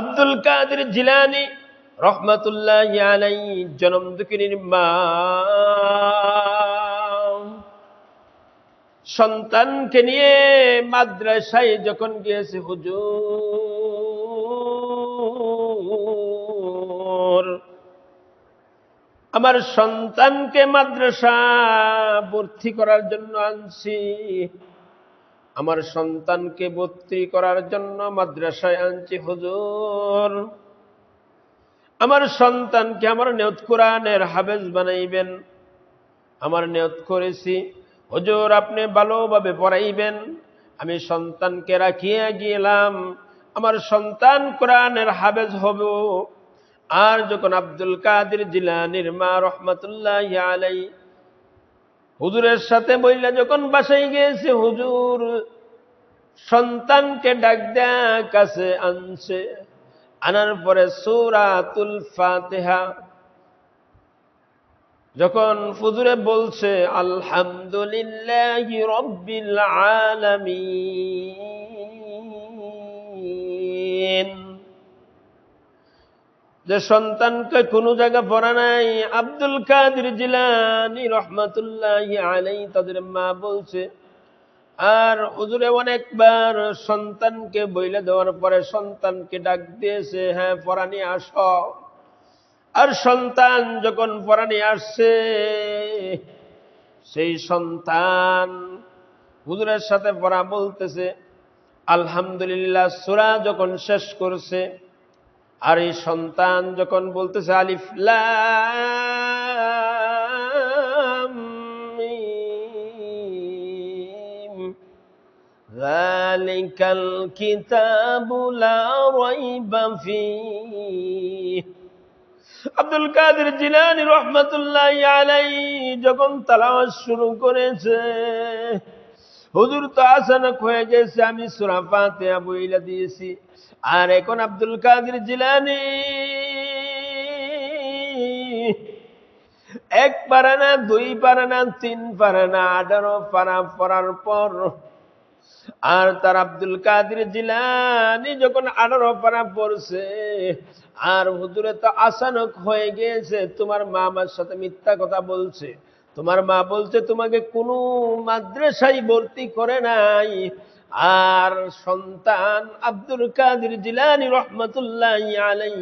আব্দুল কাদের জিলানি রহমাতুল্লাহ জনম দুঃখিনীর মা। সন্তানকে নিয়ে মাদ্রাসায় যখন গিয়েছে হুজুর, আমার সন্তানকে মাদ্রাসা ভর্তি করার জন্য আনছি। আমার সন্তানকে ভর্তি করার জন্য মাদ্রাসায় আনছি, হুজুর। আমার সন্তানকে আমার নিয়ত কোরআনের হাবেজ বানাইবেন। আমার নিয়ত করেছি, হুজুর, আপনি ভালোভাবে পড়াইবেন। আমি সন্তানকে রাখিয়ে গেলাম। আমার সন্তান কোরআনের হাবেজ হব। আর যখন আব্দুল কাদের জিলানির মা রহমতুল্লাহ আলাই হুজুরের সাথে বইলা যখন বাসায় গিয়েছে, হুজুর সন্তানকে ডাক দেয়া, কাছে আনছে। আনার পরে সুরাতুল ফাতেহা। যখন ফুজুরে বলছে, আলহামদুলিল্লাহ রব্বিল আলামিন। যে সন্তানকে কোনো জায়গা পড়া নাই। আব্দুল কাদের জিলানি রহমতুল্লাহ আলাই তাদের মা বলছে, আর হুজুরে অনেকবার সন্তানকে বইলে দেওয়ার পরে সন্তানকে ডাক দিয়েছে হ্যাঁ পড়ানি আস। আর সন্তান যখন পড়ানি আসছে, সেই সন্তান হুজুরের সাথে পড়া বলতেছে, আলহামদুলিল্লাহ, সুরা যখন শেষ করছে আর এই সন্তান যখন বলতেছে আলিফলাম ذلك الكتاب لا ريب فيه আব্দুল কাদের জিলানি রহমতুল্লাহ আলাই যখন তালাওয়াত শুরু করেছে হুজুর তো আসানক হয়ে গেছে, আমি সুরা ফাতিহা বইলা দিয়েছি। আর এখন আব্দুল কাদের জিলানি। এক পারা না, দুই পারা না, তিন পারা না, আঠারো পারা পড়ার পর, আর তার আব্দুল কাদের জিলানি যখন আঠারো পারা পড়ছে, আর হুজুরে তো আসানক হয়ে গিয়েছে, তোমার মা আমার সাথে মিথ্যা কথা বলছে। তোমার মা বলছে, তোমাকে কোনো মাদ্রাসায় ভর্তি করে নাই। আর সন্তান আব্দুল কাদের জিলানি রহমতুল্লাহ আলাই